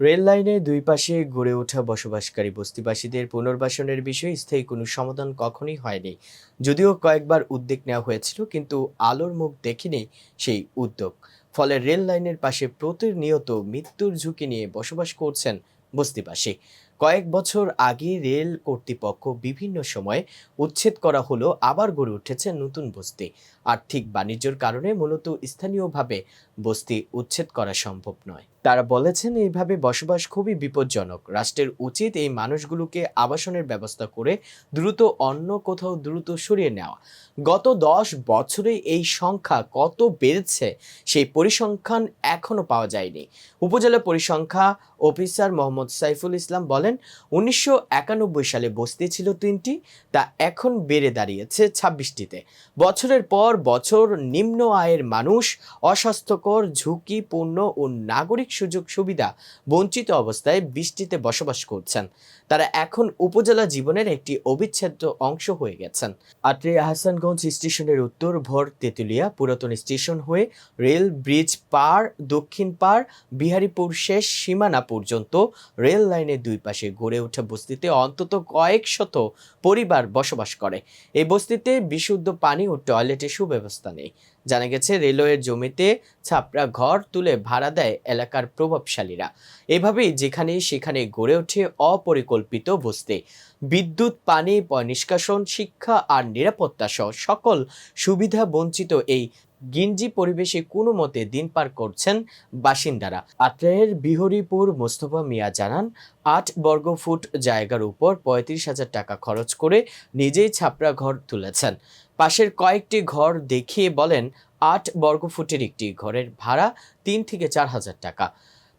Rail লাইনের দুই পাশে গড়ে ওঠা বসবাসকারী বস্তিবাসীদের পুনর্বাসনের বিষয়ে স্থায়ী কোনো সমাধান কখনোই হয়নি। যদিও কয়েকবার উদ্যোগ নেওয়া হয়েছিল, কিন্তু আলোর মুখ দেখেনি সেই উদ্যোগ। ফলে রেল লাইনের পাশে প্রতিনিয়ত মৃত্যুর ঝুঁকি নিয়ে বসবাস করছেন বস্তিবাসী কয়েক বছর আগে রেল কর্তৃপক্ষ বিভিন্ন সময়ে উচ্ছেদ করা হলো আবার গড়ে উঠেছে নতুন বস্তি। আর্থিক বাণিজ্যর কারণে মূলত স্থানীয়ভাবে বস্তি উচ্ছেদ করা সম্ভব নয়। তারা বলেছেন এইভাবে বসবাস খুবই বিপজ্জনক। রাষ্ট্রের উচিত এই মানুষগুলোকে আবাসনের ব্যবস্থা করে দ্রুত অন্য কোথাও দ্রুত সরিয়ে নেওয়া। গত দশ বছরে এই সংখ্যা কত বেড়েছে সেই পরিসংখ্যান এখনও পাওয়া যায়নি। উপজেলা পরিসংখ্যা অফিসার মোহাম্মদ সাইফুল ইসলাম বলেন, উনিশশো একানব্বই সালে বস্তি ছিল তিনটি, তা এখন বেড়ে দাঁড়িয়েছে ছাব্বিশটিতে। বছরের পর বছর নিম্ন আয়ের মানুষ, অস্বাস্থ্যকর, ঝুঁকিপূর্ণ ও নাগরিক সুযোগ সুবিধা বঞ্চিত অবস্থায় বৃষ্টিতে বসবাস করছেন। তারা এখন উপজেলা জীবনের একটি অবিচ্ছেদ্য অংশ হয়ে গেছেন। আত্রে আহসানগঞ্জ স্টেশনের উত্তর ভর তেঁতুলিয়া পুরাতন স্টেশন হয়ে রেল ব্রিজ পার, দক্ষিণ পার, বিহারীপুর শেষ সীমানা পর্যন্ত রেল লাইনের দুই পাশে গড়ে ওঠা বস্তিতে অন্তত কয়েক শত পরিবার বসবাস করে। এই বস্তিতে বিশুদ্ধ পানি ও টয়লেটের সুব্যবস্থা নেই। জানা গেছে, রেলওয়ের জমিতে ছাপড়া ঘর তুলে ভাড়া দেয় এলাকার প্রভাবশালীরা। এভাবেই যেখানে সেখানে গড়ে ওঠে অপরিকল্পিত বস্তি। বিদ্যুৎ, পানি নিষ্কাশন, শিক্ষা আর নিরাপত্তা সহ সকল সুবিধা বঞ্চিত এই গিঞ্জি পরিবেশে কোনো মতে দিন পার করছেন বাসিন্দারা। আত্রায়ের বিহরিপুর মোস্তফা মিয়া জানান, আট বর্গ ফুট জায়গার উপর পঁয়ত্রিশ হাজার টাকা খরচ করে নিজেই ছাপরা ঘর তুলেছেন। পাশের কয়েকটি ঘর দেখিয়ে বলেন, আট বর্গ ফুটের একটি ঘরের ভাড়া তিন থেকে চার হাজার টাকা।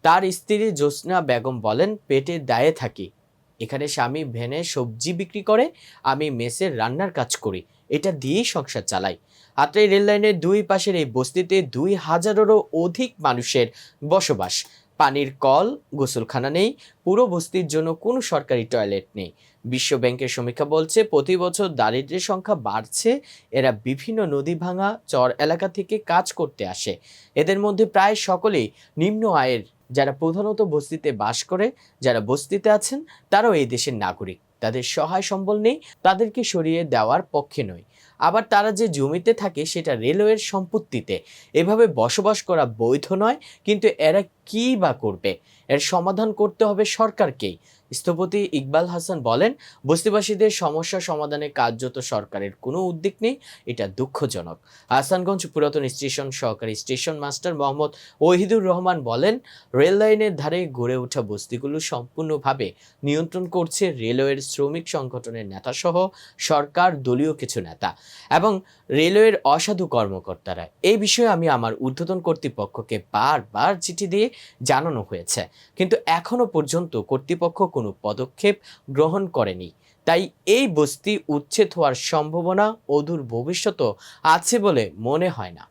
তার স্ত্রী জ্যোৎস্না বেগম বলেন, পেটে দায়ে থাকি। এখানে স্বামী ভেনে সবজি বিক্রি করে, আমি মেসের রান্নার কাজ করি। এটা দিয়েই সংসার চালাই আত্রাই রেল লাইনের দুই পাশের এই বস্তিতে দুই হাজারেরও অধিক মানুষের বসবাস। পানির কল, গোসলখানা নেই, পুরো বস্তির জন্য কোনো সরকারি টয়লেট নেই। বিশ্ব ব্যাংকের সমীক্ষা বলছে, প্রতি বছর দারিদ্র্যের সংখ্যা বাড়ছে, এরা বিভিন্ন নদী ভাঙা, চর এলাকা থেকে কাজ করতে আসে। এদের মধ্যে প্রায় সকলেই নিম্ন আয়ের। যারা প্রধানত বস্তিতে বাস করে, যারা বস্তিতে আছেন, তারাও এই দেশের নাগরিক। তাদের সহায় সম্বল নেই, তাদেরকে সরিয়ে দেওয়ার পক্ষে নয়। আবার তারা যে জমিতে থাকে, সেটা রেলওয়ের সম্পত্তিতে। এভাবে বসবাস করা বৈধ নয়, কিন্তু এরা কী বা করবে? এর সমাধান করতে হবে সরকারকেই। স্থপতি ইকবাল হাসান বলেন, বস্তিবাসীদের সমস্যা সমাধানে কার্যত সরকারের কোনো উদ্যোগ নেই, এটা দুঃখজনক। হাসানগঞ্জ পুরাতন স্টেশন সহকারী স্টেশন মাস্টার মোহাম্মদ ওহিদুর রহমান বলেন, রেল লাইনের ধারে গড়ে ওঠা বস্তিগুলো সম্পূর্ণভাবে নিয়ন্ত্রণ করছে রেলওয়ের শ্রমিক সংগঠনের নেতাসহ সরকার দলীয় কিছু নেতা এবং রেলওয়ের অসাধু কর্মকর্তারা। এই বিষয়ে আমি আমার ঊর্ধ্বতন কর্তৃপক্ষকে বারবার চিঠি দিয়ে জানানো হয়েছে। কিন্তু এখনও পর্যন্ত কর্তৃপক্ষ কোনো পদক্ষেপ গ্রহণ করেনি। তাই এই বস্তি উচ্ছেদ হওয়ার সম্ভাবনা অদূর ভবিষ্যত আছে বলে মনে হয় না।